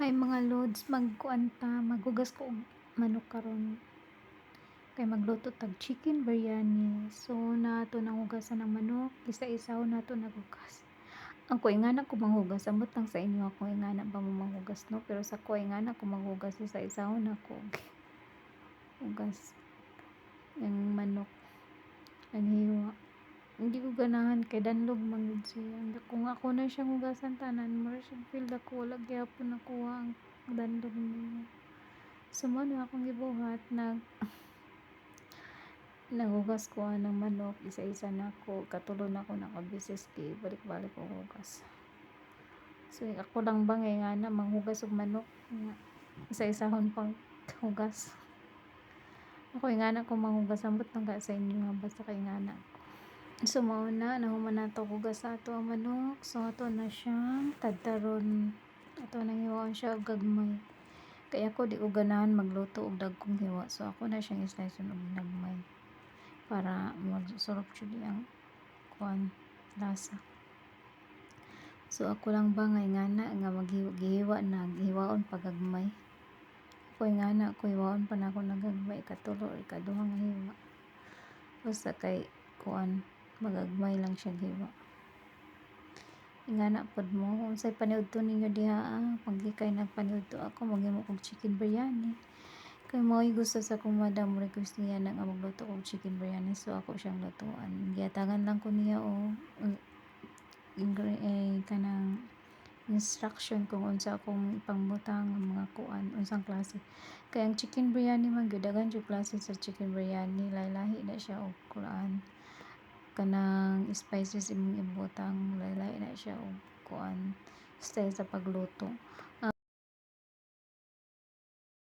Hi mga lods, magkuan ta, maghugas ko manok karon. Kay magluto tag chicken biryani. So nato nang hugasan ng manok, isa-isaw nato naghugas. Ang ko ingana ko manghugas, amot lang sa inyo ako ingana ba mo manghugas no, pero sa ko ingana ko manghugas isa-isaw na ko. Hugas ng manok. Ang. Hindi ko ganahan kay danlog man siya. Kung ako na siyang hugasan tanan, more siya feel ako wala gyapon nakuha ang danlog niya. So mo na akong gibuhat nag naghugas ko ng manok isa-isa na ko katulo na ko nakabisis kay balik-balik ko hugas. So ako lang ba ngay nga na manghugas og manok isa-isahon pang hugas. Ako nga na ko manghugas ambot lang ka sa inyo nga basta kay nga na ko. So mao na nahuman na to hugas sa ato ang manok. So ato na siyang tadtaron. Ato nang hiwaon siya og gagmay. Kaya ako di ko ganahan magluto og dagkong hiwa. So ako na siyang islice og nagmay para magsurop jud ang kuan lasa. So ako lang ba nga ingana nga maghiwa na gihiwaon pa gagmay. Ako ingana ko hiwaon pa na ako nagagmay ikatulo ikaduha nga hiwa. Basta kay kuan magagmay lang siya hiwa. Ingana pod mo unsay paniudto ninyo diha ah, pagkikay nagpaniudto ako maghimo kog chicken biryani. Kay mao'y gusto sa akong madam request niya na nga magluto og chicken biryani so ako siyang lutuan. Giatangan lang ko niya o ingre eh, kanang instruction kung unsa akong ipangbutang ang mga kuan unsang klase. Kay ang chicken biryani man gyud jud klase sa chicken biryani lahi-lahi na siya og kuan kanang spices imong ibutang lahi-lahi na siya og kuan style sa pagluto.